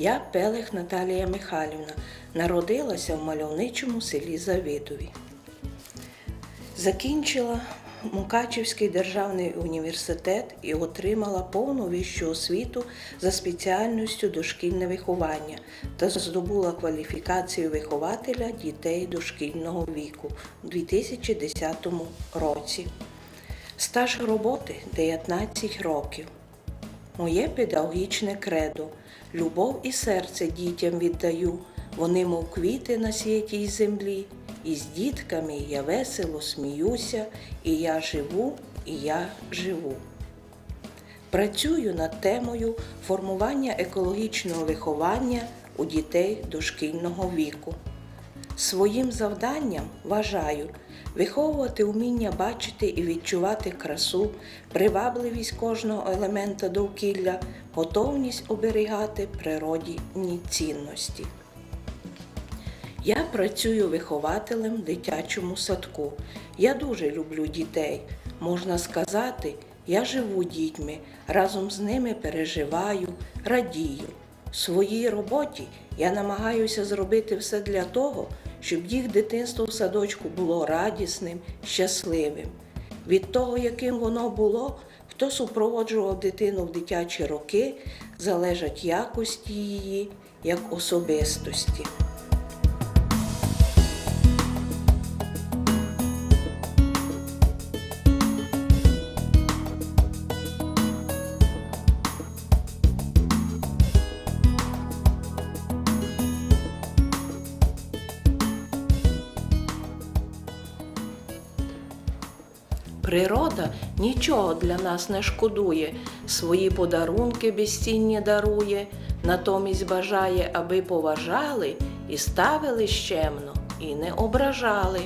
Я Пелех Наталія Михайлівна. Народилася в мальовничому селі Завидові. Закінчила Мукачівський державний університет і отримала повну вищу освіту за спеціальністю дошкільне виховання та здобула кваліфікацію вихователя дітей дошкільного віку у 2010 році. Стаж роботи 19 років. Моє педагогічне кредо. Любов і серце дітям віддаю. Вони, мов квіти на святій землі. І з дітками я весело сміюся, і я живу, і я живу. Працюю над темою формування екологічного виховання у дітей дошкільного віку. Своїм завданням вважаю виховувати вміння бачити і відчувати красу, привабливість кожного елемента довкілля, готовність оберігати природні цінності. Я працюю вихователем в дитячому садку. Я дуже люблю дітей. Можна сказати, я живу дітьми, разом з ними переживаю, радію. В своїй роботі я намагаюся зробити все для того, щоб їх дитинство в садочку було радісним, щасливим. Від того, яким воно було, хто супроводжував дитину в дитячі роки, залежать якості її як особистості. Природа нічого для нас не шкодує, свої подарунки безцінні дарує, натомість бажає, аби поважали і ставили щемно, і не ображали.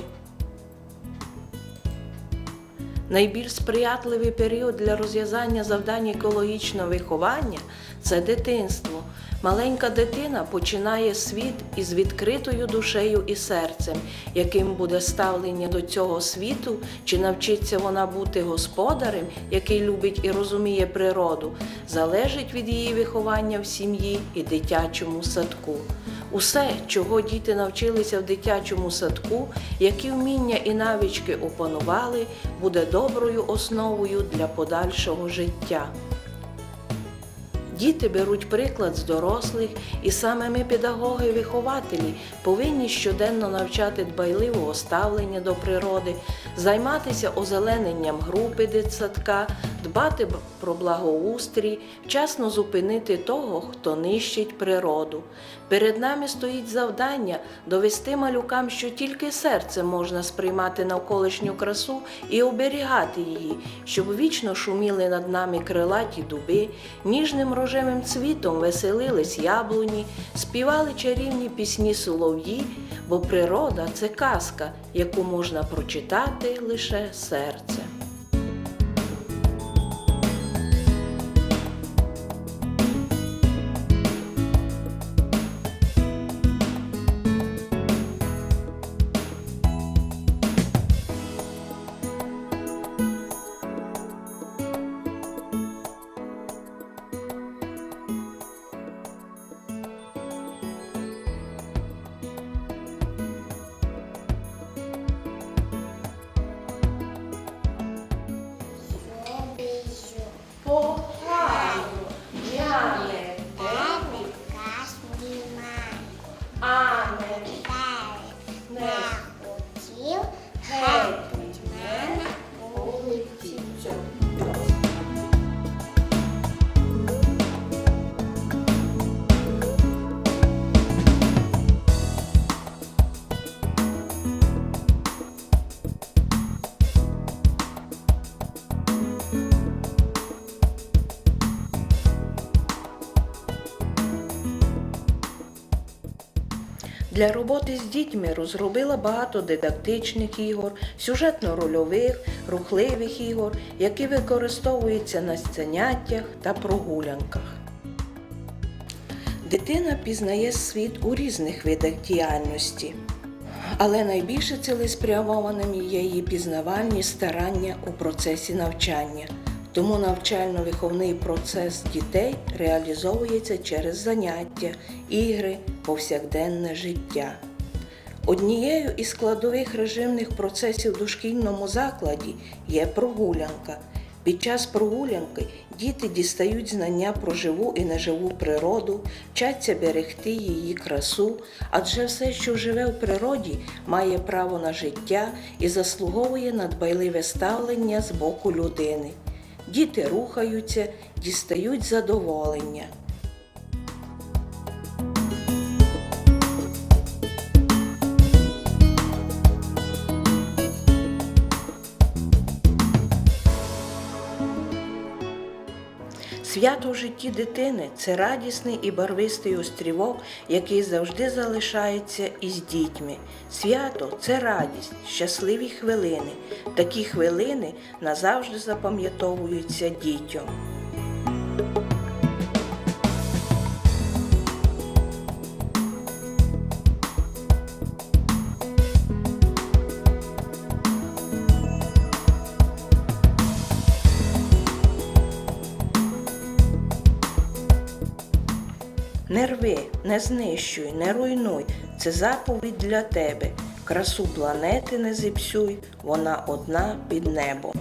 Найбільш сприятливий період для розв'язання завдань екологічного виховання це дитинство. Маленька дитина починає світ із відкритою душею і серцем, яким буде ставлення до цього світу, чи навчиться вона бути господарем, який любить і розуміє природу, залежить від її виховання в сім'ї і дитячому садку. Усе, чого діти навчилися в дитячому садку, які вміння і навички опанували, буде доброю основою для подальшого життя. Діти беруть приклад з дорослих, і саме ми, педагоги-вихователі, повинні щоденно навчати дбайливого ставлення до природи, займатися озелененням групи дитсадка, дбати про благоустрій, вчасно зупинити того, хто нищить природу. Перед нами стоїть завдання довести малюкам, що тільки серцем можна сприймати навколишню красу і оберігати її, щоб вічно шуміли над нами крилаті дуби, ніжним рожевим цвітом веселились яблуні, співали чарівні пісні солов'ї, бо природа це казка, яку можна прочитати лише серцем. Для роботи з дітьми розробила багато дидактичних ігор, сюжетно-рольових, рухливих ігор, які використовуються на заняттях та прогулянках. Дитина пізнає світ у різних видах діяльності, але найбільше цілеспрямованим є її пізнавальні старання у процесі навчання. Тому навчально-виховний процес дітей реалізовується через заняття, ігри, повсякденне життя. Однією із складових режимних процесів в дошкільному закладі є прогулянка. Під час прогулянки діти дістають знання про живу і неживу природу, вчаться берегти її красу, адже все, що живе в природі, має право на життя і заслуговує на дбайливе ставлення з боку людини. Діти рухаються, дістають задоволення. Свято в житті дитини це радісний і барвистий острівок, який завжди залишається із дітьми. Свято це радість, щасливі хвилини. Такі хвилини назавжди запам'ятовуються дітям. Не рви, не знищуй, не руйнуй. Це заповідь для тебе. Красу планети не зіпсуй, вона одна під небом.